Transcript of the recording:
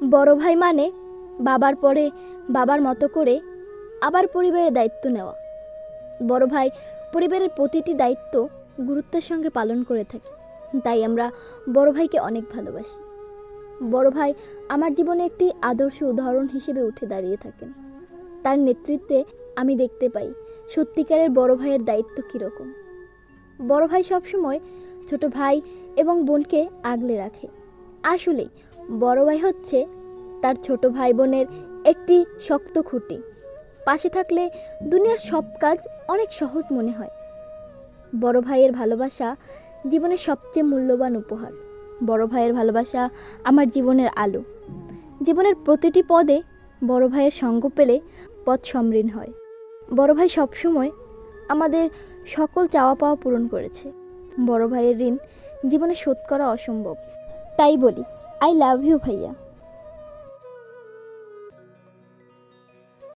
বড় ভাই মানে বাবার পরে বাবার মতো করে আবার পরিবারের দায়িত্ব নেওয়া। বড় ভাই পরিবারের প্রতিটি দায়িত্ব গুরুত্বের সঙ্গে পালন করে থাকে, তাই আমরা বড় ভাইকে অনেক ভালোবাসি। বড় ভাই আমার জীবনে একটি আদর্শ উদাহরণ হিসেবে উঠে দাঁড়িয়ে থাকেন। তার নেতৃত্বে আমি দেখতে পাই সত্যিকারের বড় ভাইয়ের দায়িত্ব কীরকম। বড় ভাই সবসময় ছোট ভাই এবং বোনকে আগলে রাখে। আসলেই বড় ভাই হচ্ছে তার ছোট ভাই বোনের একটি শক্ত খুঁটি। পাশে থাকলে দুনিয়ার সব কাজ অনেক সহজ মনে হয়। বড় ভাইয়ের ভালোবাসা জীবনের সবচেয়ে মূল্যবান উপহার। বড় ভাইয়ের ভালোবাসা আমার জীবনের আলো। জীবনের প্রতিটি পদে বড় ভাইয়ের সঙ্গ পেলে পথ সমৃণ হয়। বড় ভাই সবসময় আমাদের সকল চাওয়া পাওয়া পূরণ করেছে। বড় ভাইয়ের ঋণ জীবনে শোধ করা অসম্ভব। তাই বলি আই লাভ ইউ ভাইয়া।